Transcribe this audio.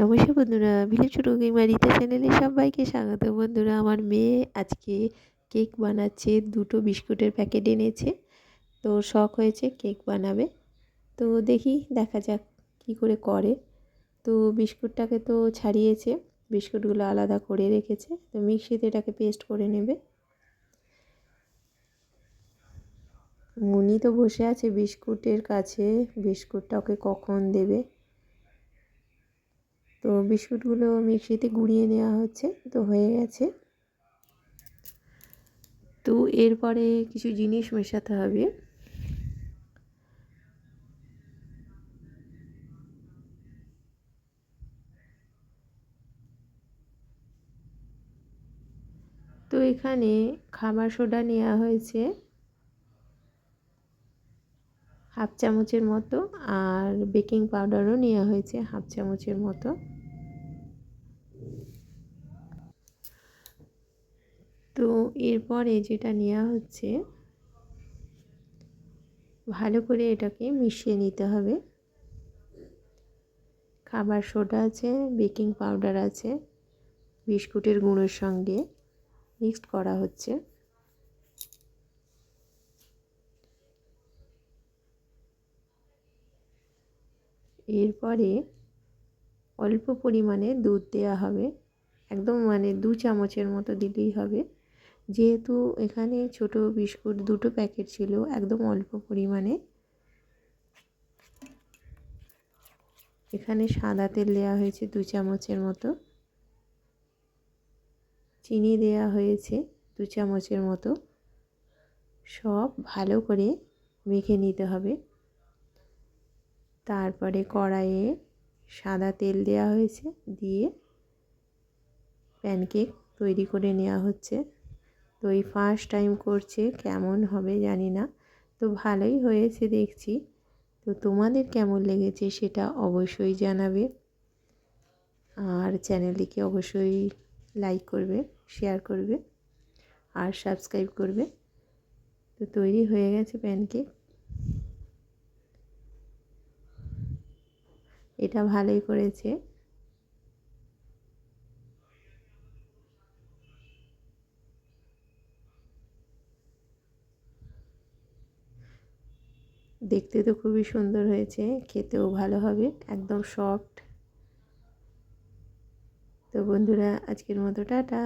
নমস্কার বন্ধুরা ভিলেজ ছোটো গেমারিতে চ্যানেলে সবাইকে স্বাগত। বন্ধুরা, আমার মেয়ে আজকে কেক বানাচ্ছে, দুটো বিস্কুটের প্যাকেট এনেছে। তো শখ হয়েছে কেক বানাবে। তো দেখি, দেখা যাক কি করে করে। তো বিস্কুটটাকে তো ছাড়িয়েছে, বিস্কুটগুলো আলাদা করে রেখেছে। তো মিক্সিতে এটাকে পেস্ট করে নেবে। মুনি তো বসে আছে বিস্কুটের কাছে, বিস্কুটটা ওকে কখন দেবে? তো বিস্কুটগুলো মিক্সিতে গুঁড়িয়ে নেওয়া হচ্ছে, তো হয়ে গেছে। তো এরপরে কিছু জিনিস মেশাতে হবে। তো এখানে খাবার সোডা নেওয়া হয়েছে। হাফ চামচের মতো আর বেকিং পাউডারও নেওয়া হয়েছে হাফ চামচের মতো। তো এরপরে যেটা নেওয়া হচ্ছে, ভালো করে এটাকে মিশিয়ে নিতে হবে। খাবার সোডা আছে, বেকিং পাউডার আছে, বিস্কুটের গুঁড়োর সঙ্গে মিক্সড করা হচ্ছে। এরপরে অল্প পরিমাণে দুধ দেওয়া হবে। একদম মানে দু চামচের মতো দিলেই হবে। যেহেতু এখানে ছোট বিস্কুট দুটো প্যাকেট ছিল, একদম অল্প পরিমাণে। এখানে সাদা তেল দেওয়া হয়েছে দু চামচের মতো। চিনি দেওয়া হয়েছে দু চামচের মতো। সব ভালো করে মেখে নিতে হবে। তারপরে কড়াইয়ে সাদা তেল দেওয়া হয়েছে, দিয়ে প্যানকেক তৈরি করে নেওয়া হচ্ছে। তো এই ফার্স্ট টাইম করছে, কেমন হবে জানি না। তো ভালোই হয়েছে দেখছি। তো তোমাদের কেমন লেগেছে সেটা অবশ্যই জানাবে। আর চ্যানেলটিকে অবশ্যই লাইক করবে শেয়ার করবে, আর সাবস্ক্রাইব করবে। তো তৈরি হয়ে গেছে প্যানকেক এটা ভালোই করেছে। দেখতে তো খুবই সুন্দর হয়েছে, খেতেও ভালো হবে, একদম সফট তো বন্ধুরা, আজকের মতো টাটা।